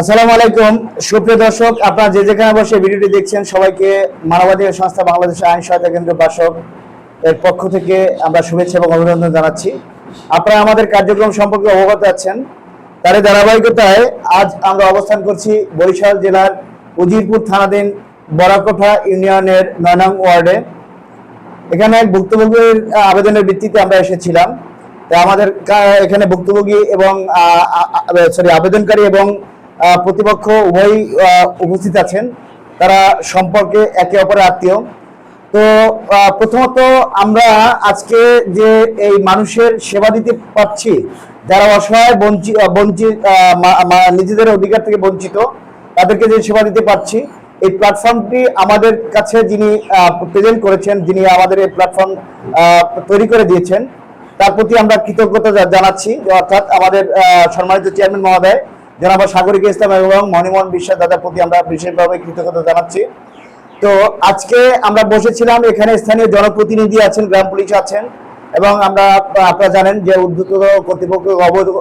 আসসালামু আলাইকুম সুপ্রিয় দর্শক, আপনারা যে যেখানে বসে ভিডিওটি দেখছেন, সবাইকে মানবাধিকার সংস্থা বাংলাদেশের আইন সহায়তা কেন্দ্র বাসক এর পক্ষ থেকে আমরা শুভেচ্ছা এবং অভিনন্দন জানাচ্ছি। আপনারা আমাদের কার্যক্রম সম্পর্কে অবগত আছেন। তার ধারাবাহিকতায় আজ আমরা অবস্থান করছি বরিশাল জেলার উজিরপুর থানাধীন বরাকোঠা ইউনিয়নের নয় নং ওয়ার্ডে। এখানে ভুক্তভোগীর আবেদনের ভিত্তিতে আমরা এসেছিলাম। আমাদের এখানে ভুক্তভোগী এবং সরি, আবেদনকারী এবং প্রতিপক্ষ উভয়ই উপস্থিত আছেন। তারা সম্পর্কে একে অপরের আত্মীয়। তো প্রথমত আমরা আজকে যে এই মানুষের সেবা দিতে পারছি, যারা অসহায় বঞ্চিত বঞ্চিত নিজেদের অধিকার থেকে বঞ্চিত, তাদেরকে যে সেবা দিতে পারছি, এই প্ল্যাটফর্মটি আমাদের কাছে যিনি প্রেজেন্ট করেছেন, যিনি আমাদের এই প্ল্যাটফর্ম তৈরি করে দিয়েছেন তার প্রতি আমরা কৃতজ্ঞতা জানাচ্ছি অর্থাৎ আমাদের সম্মানিত চেয়ারম্যান মহোদয়, জনাব সাগরিক ইসলাম এবং মণিমোহন বিশ্বাস দাদার প্রতি আমরা বিশেষভাবে কৃতজ্ঞতা জানাচ্ছি। তো আজকে আমরা বসেছিলাম, এখানে স্থানীয় জনপ্রতিনিধি আছেন, গ্রাম পুলিশ আছেন, এবং আমরা আপনারা জানেন যে উদ্যুত কর্তৃপক্ষ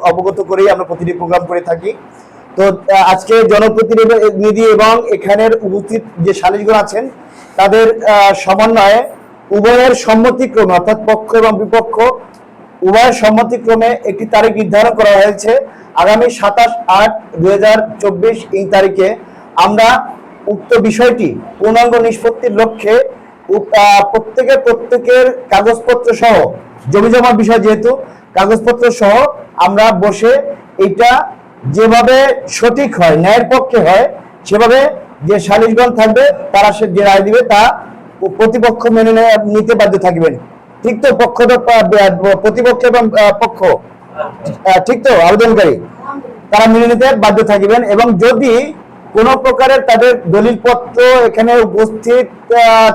অবগত- করেই আমরা প্রতিটি প্রোগ্রাম করে থাকি। তো আজকে জনপ্রতিনিধি এবং এখানের উপস্থিত যে সালিশগণ আছেন, তাদের সমন্বয়ে উভয়ের সম্মতিক্রমে অর্থাৎ পক্ষ এবং বিপক্ষ উভয়ের সম্মতিক্রমে একটি তারিখ নির্ধারণ করা হয়েছে। আগামী সাতাশ আট দুই এই তারিখে আমরা উক্ত বিষয়টি পূর্ণাঙ্গ নিষ্পত্তির লক্ষ্যে প্রত্যেকের প্রত্যেকের কাগজপত্র সহ, জমি জমার বিষয় যেহেতু, কাগজপত্র সহ আমরা বসে এটা যেভাবে সঠিক হয়, ন্যায়ের পক্ষে হয়, সেভাবে যে সালিশগণ থাকবে, তারা সে যে রায় দিবে, তা প্রতিপক্ষ মেনে নিতে বাধ্য থাকবেন। ঠিক তো, পক্ষ প্রতিপক্ষ এবং পক্ষ? ঠিক তো, আবেদনকারী। তারা মেনে নিতে বাধ্য থাকবেন এবং যদি কোনো প্রকারের তাদের দলিলপত্র এখানে উপস্থিত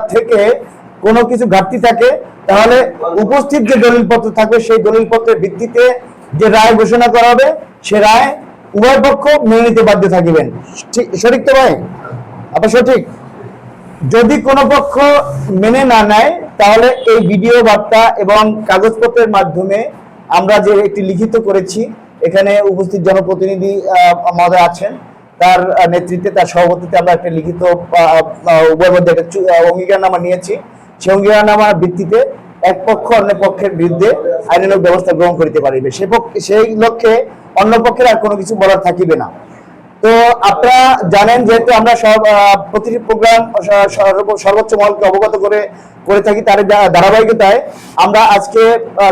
থেকে কোনো কিছু ঘাটতি থাকে, তাহলে উপস্থিত যে দলিলপত্র থাকবে, সেই দলিলপত্রের ভিত্তিতে যে রায় ঘোষণা করা হবে, সে রায় উভয় পক্ষ মেনে নিতে বাধ্য থাকিবেন। ঠিক- সঠিক তো ভাই? আপনার সঠিক? যদি কোনো পক্ষ মেনে না নেয় তাহলে এই ভিডিও বার্তা এবং কাগজপত্রের মাধ্যমে আমরা যে একটি লিখিত করেছি এখানে উপস্থিত জনপ্রতিনিধি আহ, মহোদয় আছেন। তার নেতৃত্বে তার সভাপতিতে আমরা একটা লিখিত উভয়ের মধ্যে একটা অঙ্গীকারনামা নিয়েছি। সেই অঙ্গীকারনামার ভিত্তিতে এক পক্ষ অন্য পক্ষের বিরুদ্ধে আইনানুগ ব্যবস্থা গ্রহণ করিতে পারিবে। সে পক্ষ- সেই লক্ষ্যে অন্য পক্ষের আর কোনো কিছু বলার থাকিবে না। তো আপনারা জানেন যেহেতু আমরা সব প্রতিটি প্রোগ্রাম সর্বোচ্চ মহলকে অবগত করে করে থাকি তার ধারাবাহিকতায়, আমরা আজকে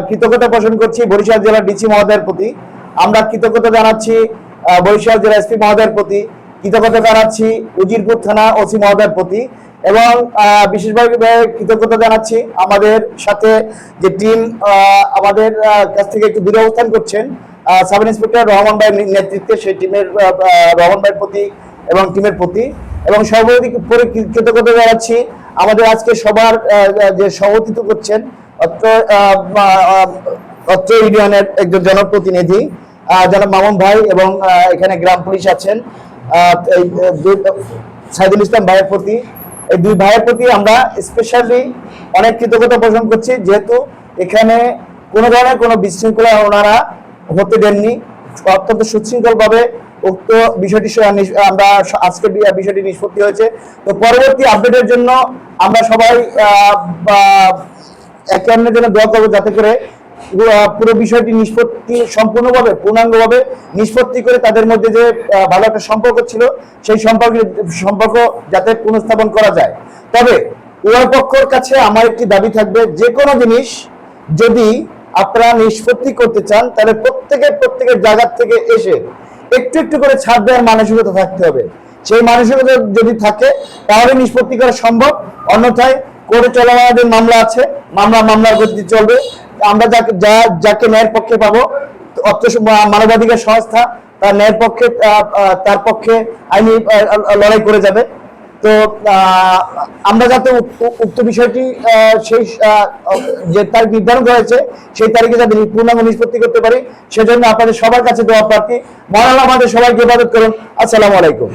কৃতজ্ঞতা পোষণ করছি বরিশাল জেলার ডিসি মহোদয়ের প্রতি। আমরা কৃতজ্ঞতা জানাচ্ছি বরিশাল জেলা এসপি মহোদয়ের প্রতি। কৃতজ্ঞতা জানাচ্ছি উজিরপুর থানা ওসি মহোদয়ের প্রতি। এবং বিশেষভাবে কৃতজ্ঞতা জানাচ্ছি। আমাদের সাথে যে টিম আমাদের কাছ থেকে একটু দূরে অবস্থান করছেন সাব ইন্সপেক্টর রহমান ভাইয়ের নেতৃত্বে সেই টিমের রহমান ভাইয়ের প্রতি এবং টিমের প্রতি। এবং সর্বাধিক পরে কৃতজ্ঞতা জানাচ্ছি। আমাদের আজকে সবার যে সভাপতিত্ব করছেন, অত্র অত্র ইউনিয়নের একজন জনপ্রতিনিধি জনাব মামুন ভাই এবং এখানে গ্রাম পুলিশ আছেন। সাইদুল ইসলাম ভাইয়ের প্রতি এই দুই ভাইয়ের প্রতি আমরা স্পেশালি অনেক কৃতজ্ঞতা পোষণ করছি, যেহেতু এখানে কোনো ধরনের কোনো বিশৃঙ্খলা ওনারা হতে দেননি। অত্যন্ত সুশৃঙ্খলভাবে উক্ত বিষয়টি আমরা আজকের বিষয়টি নিষ্পত্তি হয়েছে। তো পরবর্তী আপডেটের জন্য আমরা সবাই একে অন্যের জন্য দোয়া করব যাতে করে পুরো বিষয়টি নিষ্পত্তি, সম্পূর্ণভাবে, পূর্ণাঙ্গভাবে নিষ্পত্তি করে তাদের মধ্যে যে ভালো একটা সম্পর্ক ছিল, সেই সম্পর্ক সম্পর্ক যাতে পুনঃস্থাপন করা যায়। তবে উভয় পক্ষের কাছে আমার একটি দাবি থাকবে, যে কোনো জিনিস যদি আপনারা নিষ্পত্তি করতে চান, তাহলে প্রত্যেকের প্রত্যেকের জায়গার থেকে এসে একটু একটু করে ছাড় দেওয়ার মানসিকতা থাকতে হবে। সেই মানসিকতা যদি থাকে, তাহলে নিষ্পত্তি করা সম্ভব। অন্যথায় কোর্টে চলমানাদের মামলা আছে, মামলা, মামলার গতি চলবে। আমরা যাকে যা যাকে ন্যায়ের পক্ষে পাবো মানবাধিকার সংস্থা তার ন্যায়ের পক্ষে তার পক্ষে আইনি লড়াই করে যাবে। তো আমরা যাতে উক- উক- উক্ত বিষয়টি সেই যে তারিখ নির্ধারণ হয়েছে সেই তারিখে যাতে পূর্ণাঙ্গ নিষ্পত্তি করতে পারি, সেজন্য আপনাদের সবার কাছে দেওয়া প্রার্থী। মহান আমাদের সবাইকে ইবাদত করুন। আসসালামু আলাইকুম।